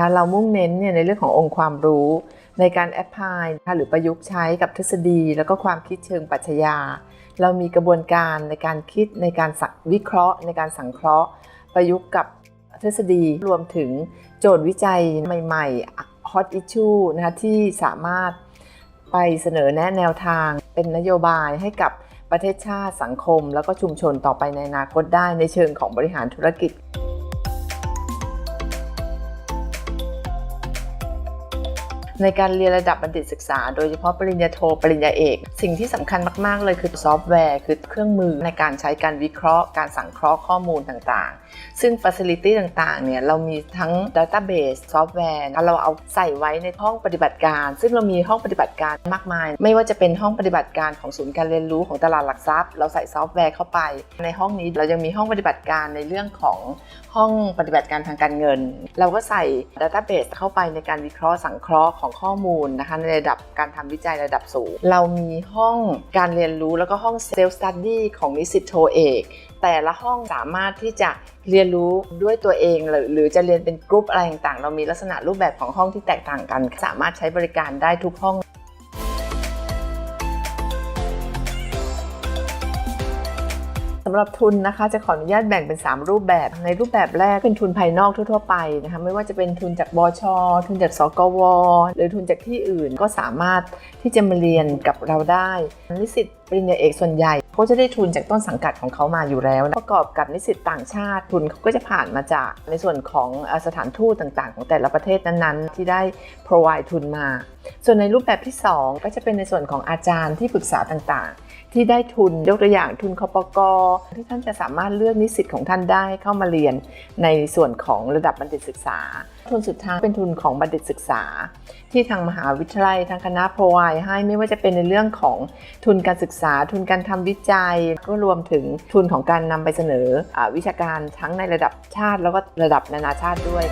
นะคะเรามุ่งเน้นเนี่ยในเรื่องขององค์ความรู้ ในการแอพพลายหรือประยุกต์ใช้กับทฤษฎี แล้วก็ความคิดเชิงปรัชญา เรามีกระบวนการในการคิดในการสักวิเคราะห์ ในการสังเคราะห์ ประยุกต์กับทฤษฎีรวมถึงโจทย์วิจัยใหม่ๆ hot issue นะคะที่สามารถไปเสนอแนะแนวทาง เป็นนโยบายให้กับประเทศชาติสังคม แล้วก็ชุมชนต่อไปในอนาคตได้ในเชิงของบริหารธุรกิจ ในการเรียนระดับบัณฑิตศึกษา โดยเฉพาะปริญญาโทปริญญาเอก สิ่งที่สำคัญมาก ๆ เลยคือซอฟต์แวร์ คือเครื่องมือในการใช้การวิเคราะห์ การสังเคราะห์ข้อมูลต่างๆ ซึ่ง Facility ต่างๆ เนี่ย เรามีทั้ง Database ซอฟต์แวร์ เราเอาใส่ไว้ในห้องปฏิบัติการ ซึ่งเรามีห้องปฏิบัติการมากมาย ไม่ว่าจะเป็นห้องปฏิบัติการของศูนย์การเรียนรู้ของตลาดหลักทรัพย์ เราใส่ซอฟต์แวร์เข้าไป ในห้องนี้เรายังมีห้องปฏิบัติการในเรื่องของห้องปฏิบัติการทางการเงิน เราก็ใส่ Database เข้าไปในการวิเคราะห์สังเคราะห์ของข้อมูลนะคะในระดับการทำวิจัยระดับสูง เรามีห้องการเรียนรู้แล้วก็ห้องเซลล์สตัดดี้ของนิสิตโทเอกแต่ละห้องสามารถที่จะเรียนรู้ด้วยตัวเอง หรือหรือจะเรียนเป็นกลุ่มอะไรต่างๆ เรามีลักษณะรูปแบบของห้องที่แตกต่างกัน สามารถใช้บริการได้ทุกห้องำหรับทุนนะคะจะขออนุญาตแบ่งเป็น 3 รูปแบบ ในรูปแบบแรกเป็นทุนภายนอกทั่ว ๆ ไปนะคะไม่ว่าจะเป็นทุนจากบช ทุนจากสกว หรือทุนจากที่อื่นก็สามารถที่จะมาเรียนกับเราได้นิสิตปริญญาเอกส่วนใหญ่เขาจะได้ทุนจากต้นสังกัดของเขามาอยู่แล้ว ประกอบกับนิสิตต่างชาติทุนเขาก็จะผ่านมาจากในส่วนของสถานทูตต่างๆ ของแต่ละประเทศนั้นๆ ที่ได้ provide ทุนมา ส่วนในรูปแบบที่ 2 ก็จะเป็นในส่วนของอาจารย์ที่ปรึกษาต่างๆ ที่ได้ทุนยกตัวอย่างทุนคปกที่ท่านจะสามารถเลือกนิสิตของท่านได้เข้ามาเรียนในส่วนของระดับบัณฑิตศึกษา ทุนสุดท้ายเป็นทุนของบัณฑิตศึกษา ที่ทางมหาวิทยาลัยทางคณะ provide ให้ไม่ว่าจะเป็นในเรื่องของทุนการศึกษา ทุนการทำวิจัย ก็รวมถึงทุนของการนำไปเสนออวิชาการทั้งในระดับชาติ แล้วก็ระดับนานาชาติด้วย